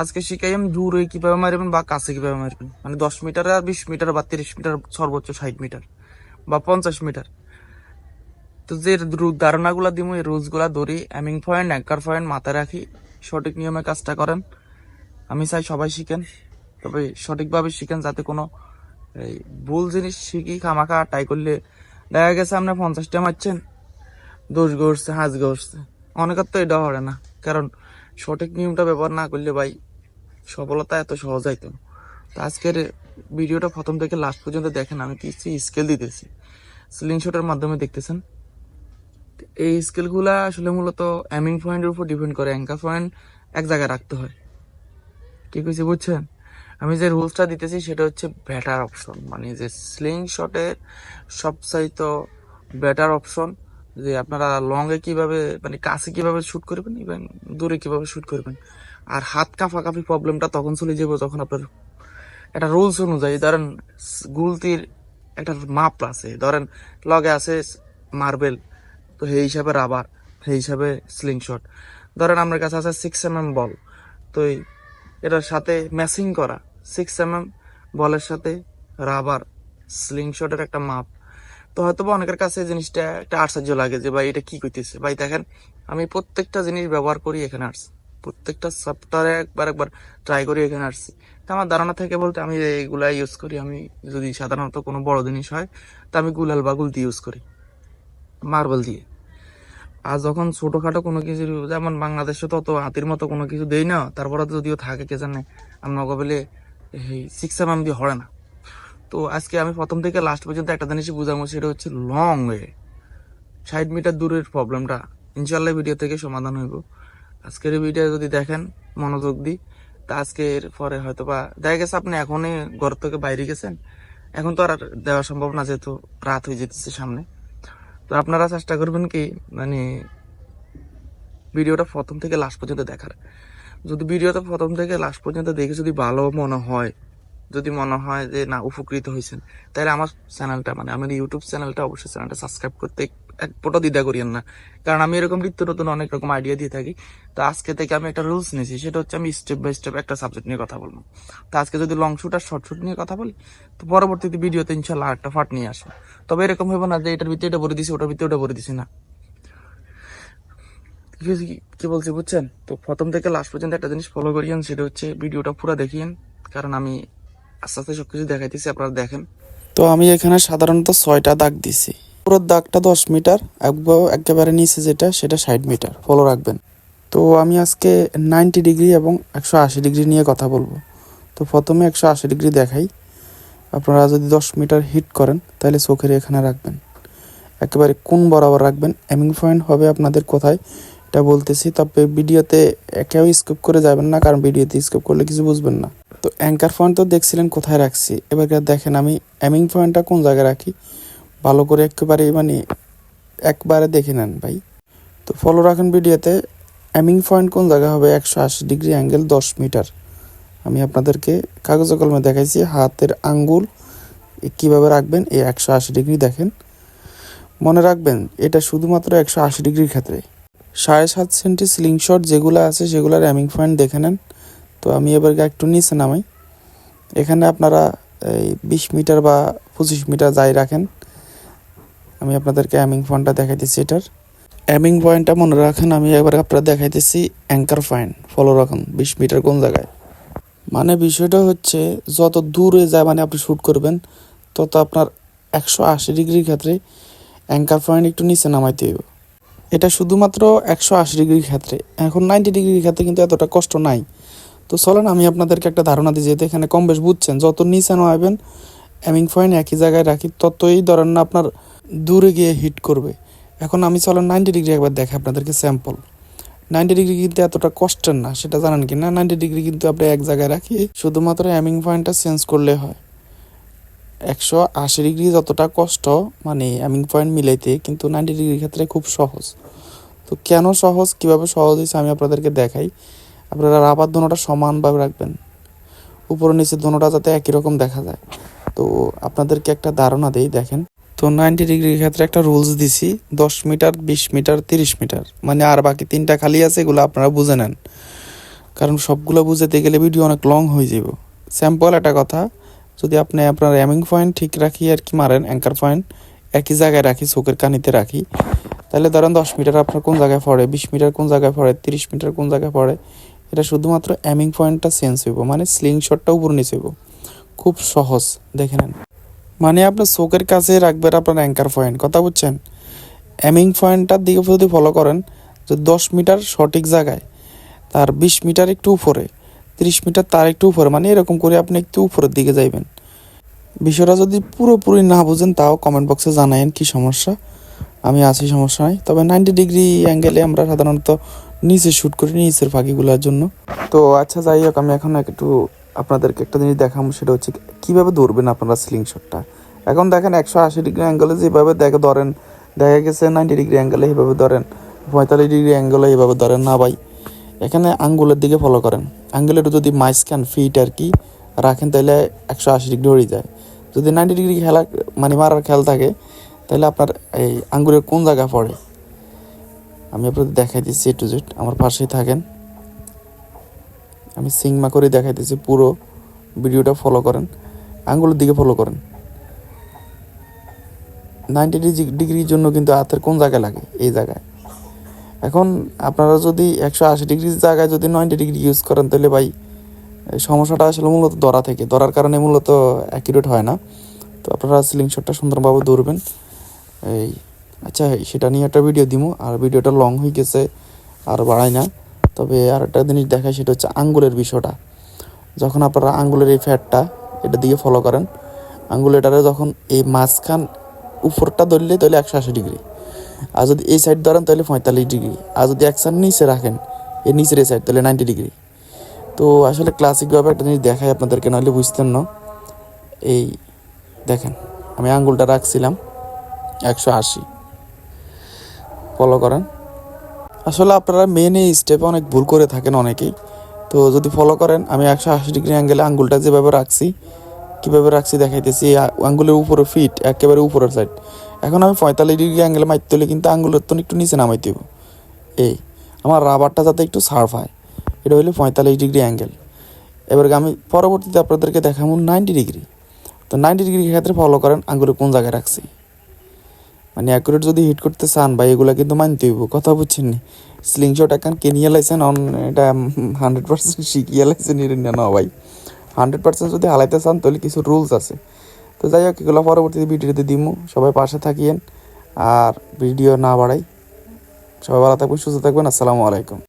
আজকে শিখাইম দূরে কীভাবে মারবেন বা কাছে কীভাবে মারবেন। মানে দশ মিটার আর বিশ মিটার বা তিরিশ মিটার, সর্বোচ্চ ষাট মিটার বা পঞ্চাশ মিটার। তো যে ধারণাগুলা দিব এই রুলসগুলা ধরি। অ্যামিং পয়েন্ট অ্যাঙ্কার পয়েন্ট মাথায় রাখি। সঠিক নিয়মে কাজটা করেন। আমি চাই সবাই শিখেন। তবে সঠিকভাবে শিখেন যাতে কোনো, এই ভুল জিনিস শিখি, খামাখা ট্রাই করলে দেখা গেছে আপনার পঞ্চাশটা মারছেন দোষ গড়ছে হাজ গড়ছে। অনেকের তো এটা হবে না। কারণ সঠিক নিয়মটা ব্যবহার না করলে ভাই সফলতা এত সহজ হইতো তো আজকের ভিডিওটা প্রথম থেকে লাস্ট পর্যন্ত দেখেন, আমি কিছু স্কেল দিতেছি। স্লিংশটের মাধ্যমে দেখতেছেন। এই স্কেলগুলা আসলে মূলত অ্যামিং পয়েন্টের উপর ডিপেন্ড করে অ্যাঙ্কার পয়েন্ট এক জায়গায় রাখতে হয়। ঠিক হয়েছে বুঝছেন? আমি যে রুলসটা দিতেছি সেটা হচ্ছে বেটার অপশন মানে যে স্লিং শটের সবচাইতে বেটার অপশন যে আপনারা লং এ কীভাবে মানে কাছে কীভাবে শুট করবেন ইভেন দূরে কীভাবে শুট করবেন। আর হাত কাঁপাকাঁপি প্রবলেমটা তখন চলে যাবে যখন আপনার একটা রুলস অনুযায়ী, ধরেন গুলতির একটা মাপ আছে, ধরেন লগে আছে মার্বেল তো সেই হিসাবে রাবার সেই হিসাবে স্লিং শট ধরেন আমার কাছে আছে সিক্স এম এম বল তো এটার সাথে ম্যাচিং করা সিক্স এম এম বলের সাথে রাবার স্লিং শটের একটা মাপ। তো হয়তো বা অনেকের কাছে জিনিসটা একটা আশ্চর্য লাগে যে, ভাই, এটা কি করতেছে ভাই, দেখেন, আমি প্রত্যেকটা জিনিস ব্যবহার করি এখানে আসছি প্রত্যেকটা সপ্তাহে একবার একবার ট্রাই করি এখানে আসছি তো আমার ধারণা থেকে বলতে আমি এইগুলা ইউজ করি। আমি যদি সাধারণত কোনো বড় জিনিস হয়, তা আমি গুলাল বা গুলতি ইউজ করি। মার্বেল দিয়ে। আর যখন ছোটোখাটো কোনো কিছু যেমন বাংলাদেশে তো অত হাতির মতো কোনো কিছু দেই না, তারপরে যদিও থাকে, কে জানে আমরা কবেলে এই সিক্স এম দিয়ে হরে না। তো আজকে আমি প্রথম থেকে লাস্ট পর্যন্ত একটা জিনিসই বুঝাবো সেটা হচ্ছে লং ওয়ে ষাট মিটার দূরের প্রবলেমটা ইনশাল্লাহ ভিডিও থেকে সমাধান হইব। আজকের ভিডিও যদি দেখেন, মনোযোগ দিই, তা আজকের পরে হয়তো বা দেখা গেছে আপনি এখনই ঘর থেকে বাইরে গেছেন, এখন তো আর দেওয়া সম্ভব না যেহেতু রাত হয়ে যেতেছে সামনে। তো আপনারা চেষ্টা করবেন কি মানে ভিডিওটা প্রথম থেকে লাস্ট পর্যন্ত দেখার। যদি ভিডিওটা প্রথম থেকে লাস্ট পর্যন্ত দেখে যদি ভালো মনে হয় যদি মনে হয় যে, না, উপকৃত হয়েছেন তাহলে আমার চ্যানেলটা মানে আমার ইউটিউব চ্যানেলটা অবশ্যই চ্যানেলটা সাবস্ক্রাইব করতে এক ফটো দ্বিধা করিয়েন না। কারণ আমি এরকম নিত্য নতুন অনেক রকম আইডিয়া দিয়ে থাকি। তো আজকে থেকে আমি একটা রুলস নিয়েছি, সেটা হচ্ছে আমি স্টেপ বাই স্টেপ একটা সাবজেক্ট নিয়ে কথা বলব। তো আজকে যদি লং শুট আর শর্ট শুট নিয়ে কথা বলি, তো পরবর্তীতে ভিডিওতে ইনশাল্লাহ একটা ফাট নিয়ে আসব। তবে এরকম হবে না যে, এটার ভিতরে এটা ভরে দিছি, ওটার ভিতরে ওটা ভরে দিছি, না। কি- বলছি বুঝছেন? তো প্রথম থেকে লাস্ট পর্যন্ত একটা জিনিস ফলো করিয়েন, সেটা হচ্ছে ভিডিওটা পুরো দেখিয়েন। কারণ আমি আস্তে আস্তে সবকিছু দেখাইতেছি, আপনারা দেখেন। তো আমি এখানে সাধারণত ছয়টা দাগ দিছি। পুরো দাগটা দশ মিটার একবার একেবারে নিচে যেটা, সেটা ষাট মিটার। ফলো রাখবেন। তো আমি আজকে নাইনটি ডিগ্রি এবং একশো আশি ডিগ্রি নিয়ে কথা বলব। তো প্রথমে একশো আশি ডিগ্রি দেখাই। আপনারা যদি দশ মিটার হিট করেন, তাহলে চোখের এখানে রাখবেন। একেবারে কোন বরাবর রাখবেন এমিং পয়েন্ট হবে আপনাদের কোথায়, এটা বলতেছি। তবে ভিডিওতে একেও স্কিপ করে যাবেন না, কারণ ভিডিওতে স্কিপ করলে কিছু বুঝবেন না। তো অ্যাঙ্কার পয়েন্ট তো দেখছিলেন, কোথায় রাখছি? এবার দেখেন আমি অ্যামিং পয়েন্টটা কোন জায়গায় রাখি? ভালো করে একেবারে মানে একবারে দেখে নেন ভাই। তো ফলো রাখেন ভিডিওতে, অ্যামিং পয়েন্ট কোন জায়গায় হবে? একশো আশি ডিগ্রি অ্যাঙ্গেল দশ মিটার। আমি আপনাদেরকে কাগজে কলমে দেখাইছি, হাতের আঙ্গুল কীভাবে রাখবেন? এই একশো আশি ডিগ্রি দেখেন। মনে রাখবেন, এটা শুধুমাত্র একশো আশি ডিগ্রির ক্ষেত্রে। সাড়ে সাত সেন্টি স্লিং শট যেগুলো আছে, সেগুলোর অ্যামিং পয়েন্ট দেখে নেন। তো আমি এবার একটু নিচে নামাই। এখানে আপনারা এই বিশ মিটার বা পঁচিশ মিটার যাই রাখেন। আমি আপনাদেরকে অ্যামিং পয়েন্টটা দেখাইতেছি এটার। অ্যামিং পয়েন্টটা মনে রাখেন, আমি এবার আপনারা দেখাইতেছি অ্যাঙ্কার পয়েন্ট। ফলো রাখুন, বিশ মিটার কোন জায়গায়। মানে বিষয়টা হচ্ছে, যত দূরে যায় মানে আপনি শ্যুট করবেন, তত আপনার একশো আশি ডিগ্রির ক্ষেত্রে অ্যাঙ্কার পয়েন্ট একটু নিচে নামাইতে হবে এটা শুধুমাত্র একশো আশি ডিগ্রির ক্ষেত্রে। এখন নাইনটি ডিগ্রির ক্ষেত্রে কিন্তু এতটা কষ্ট নাই। তো চলেন, আমি আপনাদেরকে একটা ধারণা দিই, যেহেতু এখানে কম বেশ বুঝছেন, যত নিচে নামাবেন অ্যামিং পয়েন্ট একই জায়গায় রাখি, ততই ধরেন না আপনার দূরে গিয়ে হিট করবে। এখন আমি চলেন নাইনটি ডিগ্রি একবার দেখে আপনাদেরকে স্যাম্পল নাইনটি ডিগ্রি কিন্তু এতটা কষ্টের না, সেটা জানেন কি না? নাইনটি ডিগ্রি কিন্তু আপনি এক জায়গায় রাখি, শুধুমাত্র অ্যামিং পয়েন্টটা চেঞ্জ করলে হয়। একশো আশি ডিগ্রি যতটা কষ্ট মানে অ্যামিং পয়েন্ট মিলাইতে, কিন্তু নাইনটি ডিগ্রির ক্ষেত্রে খুব সহজ। তো কেন সহজ, কীভাবে সহজ হয়েছে আমি আপনাদেরকে দেখাই। আপনারা রাবার দোনোটা সমানভাবে রাখবেন। উপর নিচে দোনোটা যাতে একই রকম দেখা যায়। তো আপনাদেরকে একটা ধারণা দেই, দেখেন। তো নাইনটি ডিগ্রির ক্ষেত্রে একটা রুলস দিছি, দশ মিটার, বিশ মিটার, তিরিশ মিটার। মানে আর বাকি তিনটা খালি আছে, এগুলো আপনারা বুঝে নেন। কারণ সবগুলো বুঝাতে গেলে ভিডিও অনেক লং হয়ে যাব স্যাম্পল একটা কথা, যদি আপনি আপনার অ্যামিং পয়েন্ট ঠিক রাখি আর কি মারেন অ্যাঙ্কার পয়েন্ট একই জায়গায় রাখি, চোখের কানিতে রাখি, তাহলে ধরেন দশ মিটার আপনার কোন জায়গায় পড়ে, বিশ মিটার কোন জায়গায় পড়ে, তিরিশ মিটার কোন জায়গায় পড়ে এটা শুধুমাত্র অ্যামিং পয়েন্টটা চেঞ্জ হইব মানে স্লিং শটটা উপর নিচে হইব। খুব সহজ, দেখে নেন। মানে আপনার চোখের কাছে রাখবেন আপনার অ্যাঙ্কার পয়েন্ট কথা বুঝছেন? অ্যামিং পয়েন্টটার দিকে যদি ফলো করেন, যে দশ মিটার সঠিক জায়গায়, তার বিশ মিটার একটু উপরে, তিরিশ মিটার তার একটু উপরে মানে এরকম করে আপনি একটু উপরের দিকে যাইবেন। বিষয়টা যদি পুরোপুরি না বুঝেন, তাও কমেন্ট বক্সে জানায়েন কি সমস্যা। আমি আছি সমস্যা নাই, তবে নাইনটি ডিগ্রি অ্যাঙ্গেলে আমরা সাধারণত নিচে শ্যুট করি নিচের ফাঁকিগুলোর জন্য। তো আচ্ছা যাই হোক, আমি এখন একটু আপনাদেরকে একটা জিনিস দেখাবো, সেটা হচ্ছে কীভাবে ধরবেন আপনারা স্লিং শটটা এখন দেখেন একশো আশি ডিগ্রি অ্যাঙ্গেলে যেভাবে দেখে ধরেন, দেখা গেছে নাইনটি ডিগ্রি অ্যাঙ্গেলে এইভাবে ধরেন, পঁয়তাল্লিশ ডিগ্রি অ্যাঙ্গেলে এইভাবে ধরেন, না ভাই। এখানে আঙ্গুলের দিকে ফলো করেন। আঙ্গুলের যদি মাইসখান ফিট আর কি, রাখেন, তাহলে একশো আশি ডিগ্রি হয়ে যায়। যদি নাইনটি ডিগ্রি খেলা মানে মারার খেয়াল থাকে, তাহলে আপনার এই আঙ্গুলের কোন জায়গা পড়ে? আমি আপনাদের দেখাই দিচ্ছি এ টু জেড আমার পাশেই থাকেন। আমি সিংমা করে দেখাই দিচ্ছি, পুরো ভিডিওটা ফলো করেন, আঙ্গুলের দিকে ফলো করেন। নাইনটি ডিগ্রির জন্য কিন্তু হাতের কোন জায়গায় লাগে? এই জায়গায়। এখন আপনারা যদি একশো আশি ডিগ্রির জায়গায় যদি নাইনটি ডিগ্রি ইউজ করেন, তাহলে ভাই, সমস্যাটা আসলে মূলত দরা থেকে। দরার কারণে মূলত অ্যাকিউরেট হয় না। তো আপনারা সিলিং শটটা সুন্দরভাবে ধরবেন। এই আচ্ছা সেটা নিয়ে একটা ভিডিও দিব আর ভিডিওটা লং হয়ে গেছে, আর বাড়াই না। তবে আর একটা জিনিস দেখায় সেটা হচ্ছে আঙ্গুলের বিষয়টা। যখন আপনারা আঙ্গুলের এই ফ্যাটটা এটা দিয়ে ফলো করেন, আঙ্গুলেটারে যখন এই মাঝখান উপরটা ধরলে, তাহলে একশো আশি ডিগ্রি আর যদি এই সাইড ধরেন, তাহলে পঁয়তাল্লিশ ডিগ্রি আর যদি এক সাইড নিচে রাখেন এই নিচের এই সাইড তাহলে নাইনটি ডিগ্রি তো আসলে ক্লাসিকভাবে একটা জিনিস দেখাই আপনাদেরকে, নাহলে বুঝতেন না। এই দেখেন, আমি আঙ্গুলটা রাখছিলাম, একশো আশি। ফলো করেন। আসলে আপনারা মেন এই স্টেপে অনেক ভুল করে থাকেন অনেকেই। তো যদি ফলো করেন, আমি একশো আশি ডিগ্রি অ্যাঙ্গেলে আঙ্গুলটা যেভাবে রাখছি, কীভাবে রাখছি দেখাইতেছি আঙ্গুলের উপরে ফিট একেবারে উপরের সাইড এখন আমি পঁয়তাল্লিশ ডিগ্রি অ্যাঙ্গেলে মারতে হলে কিন্তু আঙ্গুলের তো একটু নিচে নামাইতে হবে এই, আমার রাবারটা যাতে একটু সার্ভ হয়। এটা হলো পঁয়তাল্লিশ ডিগ্রি অ্যাঙ্গেল এবার আমি পরবর্তীতে আপনাদেরকে দেখাবো নাইনটি ডিগ্রি তো নাইনটি ডিগ্রি ক্ষেত্রে ফলো করেন, আঙ্গুলে কোন জায়গায় রাখছি। মানে অ্যাকুরেট যদি হিট করতে চান, ভাই, এগুলো কিন্তু মানতে হইব, কথা বুঝছেন নি? স্লিংশট এখন কিনিয়ে লাইছেন? অন, এটা হান্ড্রেড পার্সেন্ট শিখিয়ে লাইছেন এটা না ভাই। হান্ড্রেড পার্সেন্ট যদি হালাইতে চান, তাহলে কিছু রুলস আছে। তো যাই হোক, এগুলো পরবর্তীতে ভিডিওতে দিমু। সবাই পাশে থাকিয়েন। আর ভিডিও না বাড়াই। সবাই ভালো থাকবেন, সুস্থ থাকবেন। আসসালামু আলাইকুম।